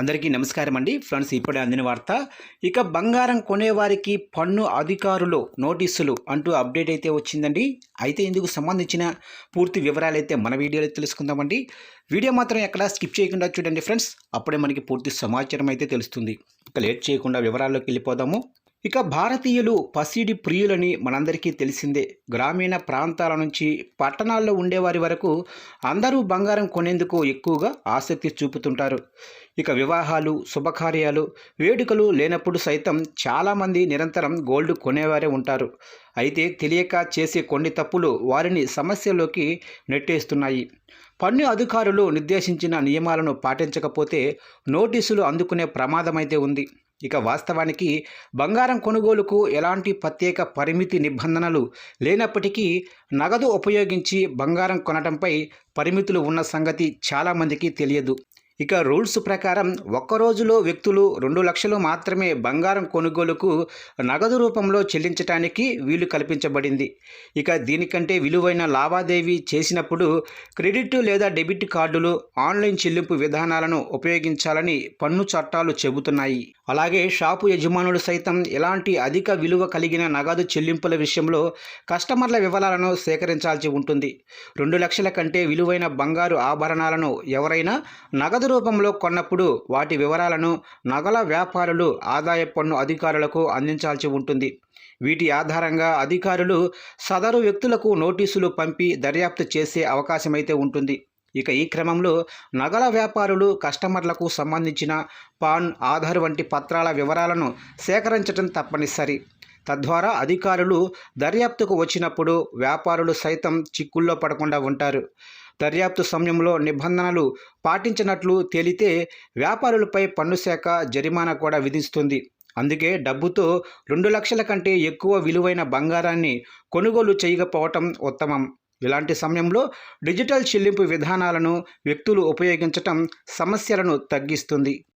అందరికీ నమస్కారం అండి. ఫ్రెండ్స్ ఇప్పుడే అందిన వార్త. ఇక బంగారం కొనేవారికి పన్ను అధికారులు నోటీసులు అంటూ అప్డేట్ అయితే వచ్చిందండి. అయితే ఇందుకు సంబంధించిన పూర్తి వివరాలు అయితే మన వీడియోలో తెలుసుకుందామండి. వీడియో మాత్రం ఎక్కడా స్కిప్ చేయకుండా చూడండి ఫ్రెండ్స్. అప్పుడే మనకి పూర్తి సమాచారం అయితే తెలుస్తుంది. ఇక లేట్ చేయకుండా వివరాల్లోకి వెళ్ళిపోదాము. ఇక భారతీయులు పసిడి ప్రియులని మనందరికీ తెలిసిందే. గ్రామీణ ప్రాంతాల నుంచి పట్టణాల్లో ఉండేవారి వరకు అందరూ బంగారం కొనేందుకు ఎక్కువగా ఆసక్తి చూపుతుంటారు. ఇక వివాహాలు శుభకార్యాలు వేడుకలు లేనప్పుడు సైతం చాలామంది నిరంతరం గోల్డ్ కొనేవారే ఉంటారు. అయితే తెలియక చేసే కొన్ని తప్పులు వారిని సమస్యలోకి నెట్టేస్తున్నాయి. పన్ను అధికారులు నిర్దేశించిన నియమాలను పాటించకపోతే నోటీసులు అందుకునే ప్రమాదమైతే ఉంది. ఇక వాస్తవానికి బంగారం కొనుగోలుకు ఎలాంటి ప్రత్యేక పరిమితి నిబంధనలు లేనప్పటికీ నగదు ఉపయోగించి బంగారం కొనడంపై పరిమితులు ఉన్న సంగతి చాలామందికి తెలియదు. ఇక రూల్స్ ప్రకారం ఒక్క రోజులో వ్యక్తులు రెండు లక్షలు మాత్రమే బంగారం కొనుగోలుకు నగదు రూపంలో చెల్లించడానికి వీలు కల్పించబడింది. ఇక దీనికంటే విలువైన లావాదేవీ చేసినప్పుడు క్రెడిట్ లేదా డెబిట్ కార్డులు ఆన్లైన్ చెల్లింపు విధానాలను ఉపయోగించాలని పన్ను చట్టాలు చెబుతున్నాయి. అలాగే షాపు యజమానులు సైతం ఎలాంటి అధిక విలువ కలిగిన నగదు చెల్లింపుల విషయంలో కస్టమర్ల వివరాలను సేకరించాల్సి ఉంటుంది. రెండు లక్షల కంటే విలువైన బంగారు ఆభరణాలను ఎవరైనా నగదు నగదు రూపంలో కొన్నప్పుడు వాటి వివరాలను నగల వ్యాపారులు ఆదాయ పన్ను అధికారులకు అందించాల్సి ఉంటుంది. వీటి ఆధారంగా అధికారులు సదరు వ్యక్తులకు నోటీసులు పంపి దర్యాప్తు చేసే అవకాశమైతే ఉంటుంది. ఇక ఈ క్రమంలో నగల వ్యాపారులు కస్టమర్లకు సంబంధించిన పాన్ ఆధార్ వంటి పత్రాల వివరాలను సేకరించడం తప్పనిసరి. తద్వారా అధికారులు దర్యాప్తుకు వచ్చినప్పుడు వ్యాపారులు సైతం చిక్కుల్లో పడకుండా ఉంటారు. దర్యాప్తు సమయంలో నిబంధనలు పాటించినట్లు తేలితే వ్యాపారులపై పన్ను శాఖ జరిమానా కూడా విధిస్తుంది. అందుకే డబ్బుతో రెండు లక్షల కంటే ఎక్కువ విలువైన బంగారాన్ని కొనుగోలు చేయకపోవటం ఉత్తమం. ఇలాంటి సమయంలో డిజిటల్ చెల్లింపు విధానాలను వ్యక్తులు ఉపయోగించటం సమస్యలను తగ్గిస్తుంది.